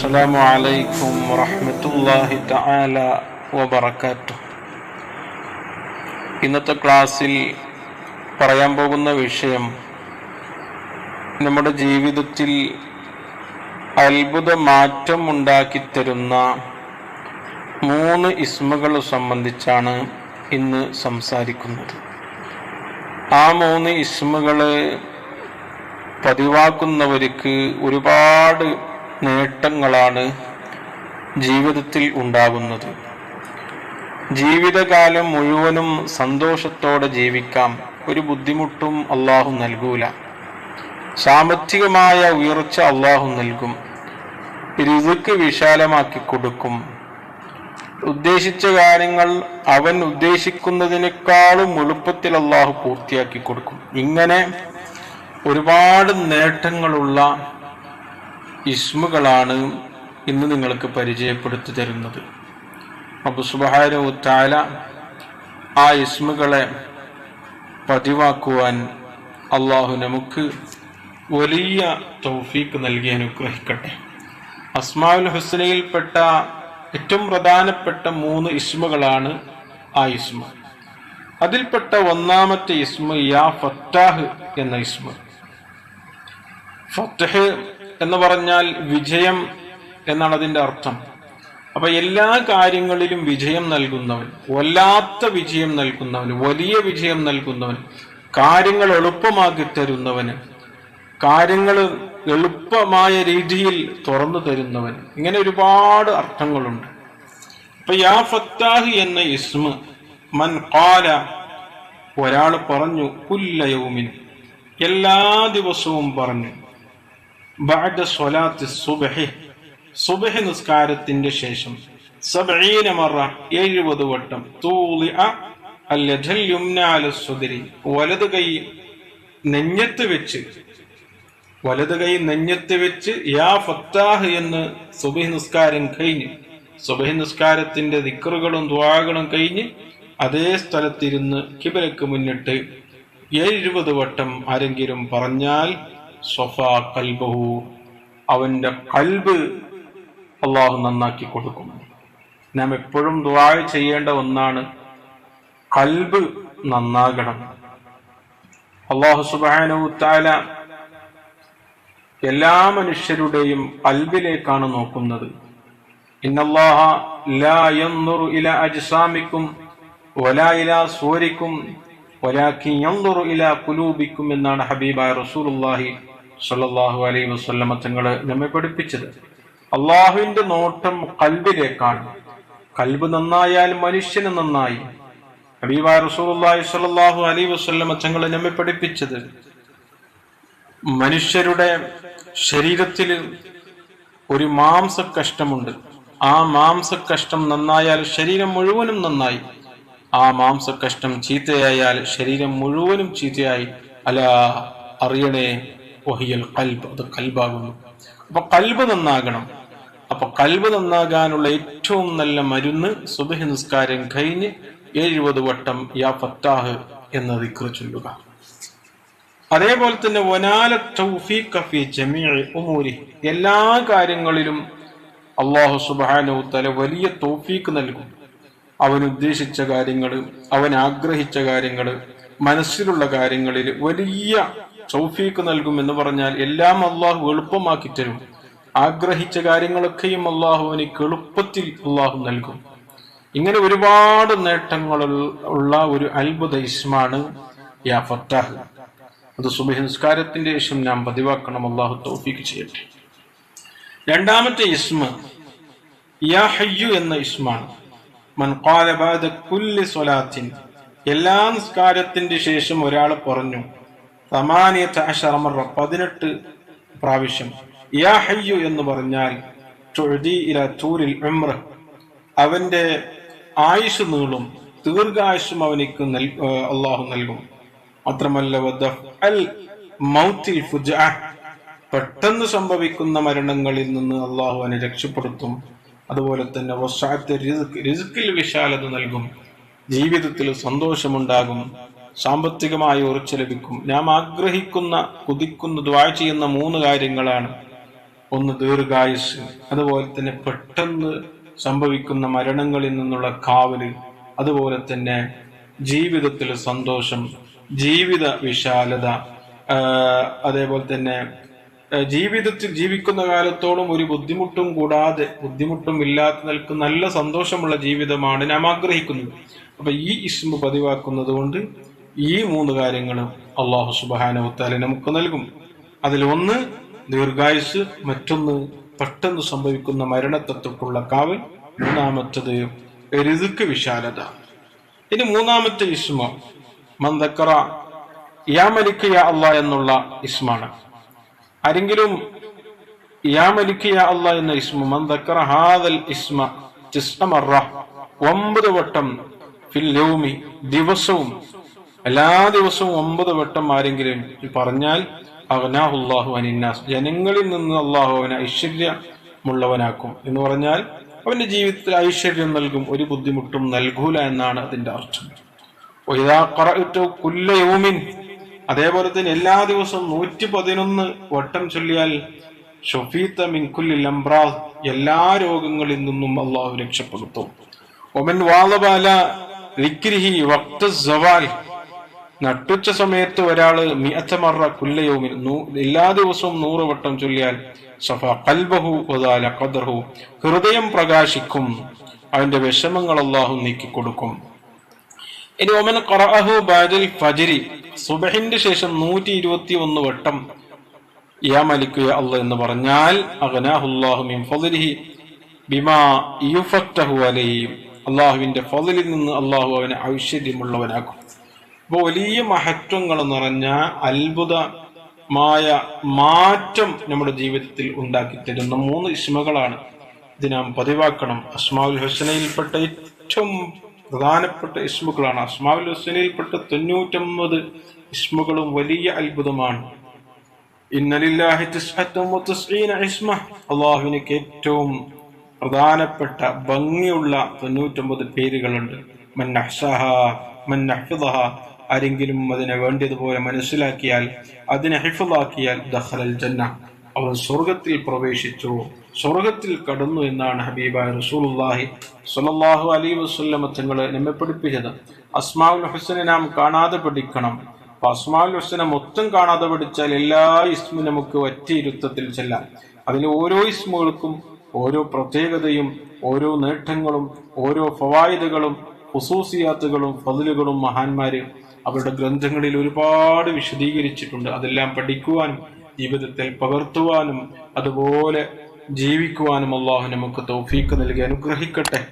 السلام عليكم ورحمة الله تعالى وبركاته ഇന്നത്തെ ക്ലാസ്സിൽ പറയാൻ പോകുന്ന വിഷയം നമ്മുടെ ജീവിതത്തിൽ അത്ഭുത മാറ്റം ഉണ്ടാക്കിത്തരുന്ന മൂന്ന് ഇസ്മുകൾ സംബന്ധിച്ചാണ് ഇന്ന് സംസാരിക്കുന്നത് ആ മൂന്ന് ഇസ്മുകൾ പതിവാക്കുന്നവർക്ക് ഒരുപാട് നേട്ടങ്ങളാണ് ജീവിതത്തിൽ ഉണ്ടാകുന്നത്. ജീവിതകാലം മുഴുവനും സന്തോഷത്തോടെ ജീവിക്കാം. ഒരു ബുദ്ധിമുട്ടും അള്ളാഹു നൽകൂല. സാമ്പത്തികമായ ഉയർച്ച അള്ളാഹു നൽകും. ഋതുക്ക് വിശാലമാക്കി കൊടുക്കും. ഉദ്ദേശിച്ച കാര്യങ്ങൾ അവൻ ഉദ്ദേശിക്കുന്നതിനേക്കാളും എളുപ്പത്തിൽ അള്ളാഹു പൂർത്തിയാക്കി കൊടുക്കും. ഇങ്ങനെ ഒരുപാട് നേട്ടങ്ങളുള്ള ഇസ്മുകളാണ് ഇന്ന് നിങ്ങൾക്ക് പരിചയപ്പെടുത്തി തരുന്നത്. അബു ഉത്താല ആ ഇസ്മുകളെ പതിവാക്കുവാൻ അള്ളാഹു നമുക്ക് വലിയ തൗഫീക്ക് നൽകി അനുഗ്രഹിക്കട്ടെ. അസ്മാഉൽ ഹുസ്നയിൽപ്പെട്ട ഏറ്റവും പ്രധാനപ്പെട്ട മൂന്ന് ഇസ്മുകളാണ് ആ ഇസ്മ. അതിൽപ്പെട്ട ഒന്നാമത്തെ ഇസ്മു യാ ഫത്താഹ് എന്ന ഇസ്മ. ഫത്തഹ് എന്ന് പറഞ്ഞാൽ വിജയം എന്നാണ് അതിന്റെ അർത്ഥം. അപ്പൊ എല്ലാ കാര്യങ്ങളിലും വിജയം നൽകുന്നവൻ വല്ലാത്ത വിജയം നൽകുന്നവൻ വലിയ വിജയം നൽകുന്നവൻ കാര്യങ്ങൾ എളുപ്പമാക്കി തരുന്നവന് കാര്യങ്ങൾ എളുപ്പമായ രീതിയിൽ തുറന്നു തരുന്നവൻ ഇങ്ങനെ ഒരുപാട് അർത്ഥങ്ങളുണ്ട്. അപ്പൊ യാ ഫത്താഹ് എന്ന ഇസ്മ മൻ കാല ഒരാൾ പറഞ്ഞു കുല്ലയവുമിൻ എല്ലാ ദിവസവും പറഞ്ഞു ബഅദ സ്വലാത്തി സുബഹി സുബഹി നിസ്കാരത്തിന്റെ ശേഷം സബഈന മറ എഴുപത് വട്ടം തൂളി അൽ യദൽ യുംന അല സുദരി വലത് കൈ നെഞ്ഞത്ത് വെച്ച് വലത് കൈ നെഞ്ഞത്ത് വെച്ച് യാ ഫത്താഹ് എന്ന് സുബഹി നിസ്കാരം കഴിഞ്ഞ് സുബഹി നിസ്കാരത്തിന്റെ ദിക്കറുകളും ദ്വാകളും കഴിഞ്ഞ് അതേ സ്ഥലത്തിരുന്ന് കിബിലക്ക് മുന്നിട്ട് എഴുപത് വട്ടം ആരെങ്കിലും പറഞ്ഞാൽ സ്വഫ കൽബഹു അവന്റെ കൽബ് അള്ളാഹു നന്നാക്കി കൊടുക്കും. നാം എപ്പോഴും ദുവായ ചെയ്യേണ്ട ഒന്നാണ് കൽബ് നന്നാകണം. അള്ളാഹു സുബാനു താല എല്ലാ മനുഷ്യരുടെയും കൽബിലേക്കാണ് നോക്കുന്നത്. അജ്സാമിക്കും സൂരിക്കും എന്നാണ് ഹബീബായ റസൂലുള്ളാഹി സ്വല്ലല്ലാഹു അലൈ വസല്ലമ തങ്ങൾ നമ്മെ പഠിപ്പിച്ചത്. അള്ളാഹുവിന്റെ നോട്ടം കൽബിലേക്കാണ്. കൽബ് നന്നായാൽ മനുഷ്യന് നന്നായി. സ്വല്ലല്ലാഹു അലൈഹി വസല്ലമ തങ്ങൾ നമ്മെ പഠിപ്പിച്ചത് മനുഷ്യരുടെ ശരീരത്തിൽ ഒരു മാംസ കഷ്ടമുണ്ട് ആ മാംസ കഷ്ടം നന്നായാൽ ശരീരം മുഴുവനും നന്നായി. ആ മാംസ കഷ്ടം ചീത്തയായാൽ ശരീരം മുഴുവനും ചീത്തയായി. അല്ല അറിയണേ ഒഹിയൽ കൽബ് അത് കൽബാകുന്നു. അപ്പൊ കൽബ് നന്നാകണം. അപ്പൊ കൽബ് നന്നാകാനുള്ള ഏറ്റവും നല്ല മരുന്ന് സുബഹി നിസ്കാരം കഴിഞ്ഞ് എഴുപത് വട്ടം യാ ഫത്താഹ് എന്ന ദിക്ർ ചൊല്ലുക. അതേപോലെ തന്നെ വനാല ഫി ഉമൂരി എല്ലാ കാര്യങ്ങളിലും അള്ളാഹു സുബ്ഹാനഹു തല വലിയ തൗഫീഖ് നൽകും. അവൻ ഉദ്ദേശിച്ച കാര്യങ്ങൾ അവൻ ആഗ്രഹിച്ച കാര്യങ്ങൾ മനസ്സിലുള്ള കാര്യങ്ങളിൽ വലിയ തൗഫീഖ് നൽകും എന്ന് പറഞ്ഞാൽ എല്ലാം അള്ളാഹു എളുപ്പമാക്കി തരും. ആഗ്രഹിച്ച കാര്യങ്ങളൊക്കെയും അള്ളാഹു എനിക്ക് എളുപ്പത്തിൽ അള്ളാഹു നൽകും. ഇങ്ങനെ ഒരുപാട് നേട്ടങ്ങൾ ഉള്ള ഒരു അത്ഭുത ഇസ്മാണ് യാ ഫത്താഹ്. അത് സുബഹിസ്കാരത്തിന്റെ ഇഷ്യം നാം പതിവാക്കണം. അള്ളാഹു തൗഫീക്ക് ചെയ്യട്ടെ. രണ്ടാമത്തെ ഇസ്മ യാ ഹയ്യു എന്ന ഇസ്മാണ്. സ്വലാത്തിൻ. എല്ലാ നിസ്കാരത്തിന്റെ ശേഷം ഒരാൾ പറഞ്ഞു പതിനെട്ട് പ്രാവശ്യം. യാ എന്ന് പറഞ്ഞാൽ തൂരിൽ ഉംറ. അവന്റെ ആയുസ് നീളും ദീർഘായുസും അവനിക്ക് അള്ളാഹു നൽകും. മാത്രമല്ല പെട്ടെന്ന് സംഭവിക്കുന്ന മരണങ്ങളിൽ നിന്ന് അള്ളാഹു അവനെ രക്ഷപ്പെടുത്തും. അതുപോലെ തന്നെ വസാത്തെ റിസ്കിൽ വിശാലത നൽകും. ജീവിതത്തിൽ സന്തോഷമുണ്ടാകും. സാമ്പത്തികമായ ഉറച്ചു ലഭിക്കും. നാം ആഗ്രഹിക്കുന്ന കുതിക്കുന്ന ദ്വാ ചെയ്യുന്ന മൂന്ന് കാര്യങ്ങളാണ്. ഒന്ന് ദീർഘായുസ് അതുപോലെ തന്നെ പെട്ടെന്ന് സംഭവിക്കുന്ന മരണങ്ങളിൽ നിന്നുള്ള കാവൽ അതുപോലെ തന്നെ ജീവിതത്തിൽ സന്തോഷം ജീവിത വിശാലത അതേപോലെ തന്നെ ജീവിതത്തിൽ ജീവിക്കുന്ന കാലത്തോളം ഒരു ബുദ്ധിമുട്ടും കൂടാതെ ബുദ്ധിമുട്ടും ഇല്ലാതെ നിൽക്കുന്ന നല്ല സന്തോഷമുള്ള ജീവിതമാണ് നാം ആഗ്രഹിക്കുന്നത്. അപ്പൊ ഈ ഇസ്മു പതിവാക്കുന്നത് കൊണ്ട് ഈ മൂന്ന് കാര്യങ്ങളും അള്ളാഹു സുബാനവത്താലെ നമുക്ക് നൽകും. അതിൽ ഒന്ന് ദീർഘായുസ് മറ്റൊന്ന് പെട്ടെന്ന് സംഭവിക്കുന്ന മരണത്വത്തുള്ള കാവൽ മൂന്നാമത്തത് ഋതുക്ക് വിശാലത. ഇനി മൂന്നാമത്തെ ഇസ്മ മന്ദക്കറ യാ മലിക്ക് യാ അള്ളാ എന്നുള്ള ഇസ്മാണ്. ആരെങ്കിലും യാ മലിക്ക് യാ അള്ളാ എന്ന ഇസ്മ മന്ദക്കറ ഹാദൽ ഇസ്മ ഒമ്പത് വട്ടം ഫിൽ ദിവസവും എല്ലാ ദിവസവും ഒമ്പത് വട്ടം ആരെങ്കിലും പറഞ്ഞാൽ അഗ്നാഹുല്ലാഹു അനിന്നാസ് ജനങ്ങളിൽ നിന്ന് അള്ളാഹു അവനെ ഐശ്വര്യമുള്ളവനാക്കും എന്ന് പറഞ്ഞാൽ അവന്റെ ജീവിതത്തിൽ ഐശ്വര്യം നൽകും ഒരു ബുദ്ധിമുട്ടും നൽകൂല എന്നാണ് അതിന്റെ അർത്ഥം. കുല്ലയോമിൻ അതേപോലെ തന്നെ എല്ലാ ദിവസവും നൂറ്റി പതിനൊന്ന് വട്ടം ചൊല്ലിയാൽ ഷൊഫീത്ത മിൻ കുല്ലിൽ അംറാദ് എല്ലാ രോഗങ്ങളിൽ നിന്നും അള്ളാഹു രക്ഷപ്പെടുത്തും. ഒമൻ വക്ത സവാൽ നട്ടുച്ച സമയത്ത് ഒരാൾ മിയത്തമറ കുല്ലയോമിൽ എല്ലാ ദിവസവും നൂറ് വട്ടം ചൊല്ലിയാൽ സഫ കൽബഹു ഒതാല ഖദർഹു ഹൃദയം പ്രകാശിക്കും അവന്റെ വിഷമങ്ങൾ അള്ളാഹു നീക്കിക്കൊടുക്കും. ഇനി ഒമൻ ഖറഅഹു ബാജൽ ഫജ്രി സുബഹിന്റെ ശേഷം നൂറ്റി ഇരുപത്തി ഒന്ന് വട്ടം യാ മലിക്കു അല്ലാഹ് എന്ന് പറഞ്ഞാൽ അഗ്നാഹുല്ലാഹു മിൻ ഫളിഹി ബിമാ യുഫത്തഹു അലൈഹി അള്ളാഹുവിന്റെ ഫളിൽ നിന്ന് അള്ളാഹു അവനെ ഐശ്വര്യമുള്ളവനാക്കും അപ്പോൾ വലിയ മഹത്വങ്ങൾ നിറഞ്ഞ അത്ഭുതമായ മാറ്റം നമ്മുടെ ജീവിതത്തിൽ ഉണ്ടാക്കി തരുന്ന മൂന്ന് ഇസ്മകളാണ്. ഇത് നാം പതിവാക്കണം. അസ്മാവുൽ ഹുസനയിൽപ്പെട്ട ഏറ്റവും പ്രധാനപ്പെട്ട ഇസ്മുകളാണ്. അസ്മാവുൽ ഹുസനയിൽപ്പെട്ട തൊണ്ണൂറ്റൊമ്പത് ഇസ്മുകളും വലിയ അത്ഭുതമാണ്. അള്ളാഹുവിനക്ക് ഏറ്റവും പ്രധാനപ്പെട്ട ഭംഗിയുള്ള തൊണ്ണൂറ്റൊമ്പത് പേരുകളുണ്ട്. മൻ അഹ്സഹ മൻ അഹ്ഫദഹ ആരെങ്കിലും അതിനെ വേണ്ടതുപോലെ മനസ്സിലാക്കിയാൽ അതിനെ ഹിഫലാക്കിയാൽ ദഖലൽ ജന്ന. അവൻ സ്വർഗത്തിൽ പ്രവേശിച്ചു. സ്വർഗത്തിൽ കടന്നു എന്നാണ് ഹബീബായ റസൂലുള്ളാഹി സ്വല്ലല്ലാഹു അലൈഹി വസല്ലമ തങ്ങളെ നമ്മെ പഠിപ്പിച്ചത്. അസ്മാഉൽ ഹുസനെ നാം കാണാതെ പഠിക്കണം. അപ്പൊ അസ്മാഉൽ ഹുസനെ മൊത്തം കാണാതെ പഠിച്ചാൽ എല്ലാ ഇസ്മും നമുക്ക് ഒറ്റ ഇരുത്തത്തിൽ ചെല്ലാം. അതിന് ഓരോ ഇസ്മുകൾക്കും ഓരോ പ്രത്യേകതയും ഓരോ നേട്ടങ്ങളും ഓരോ ഫവായിദുകളും ഹുസൂസിയാത്തുകളും ഫതിലുകളും മഹാന്മാര് അവരുടെ ഗ്രന്ഥങ്ങളിൽ ഒരുപാട് വിശദീകരിച്ചിട്ടുണ്ട്. അതെല്ലാം പഠിക്കുവാനും ജീവിതത്തിൽ പകർത്തുവാനും അതുപോലെ ജീവിക്കുവാനും അള്ളാഹു നമുക്ക് തൗഫീക്ക് നൽകി അനുഗ്രഹിക്കട്ടെ.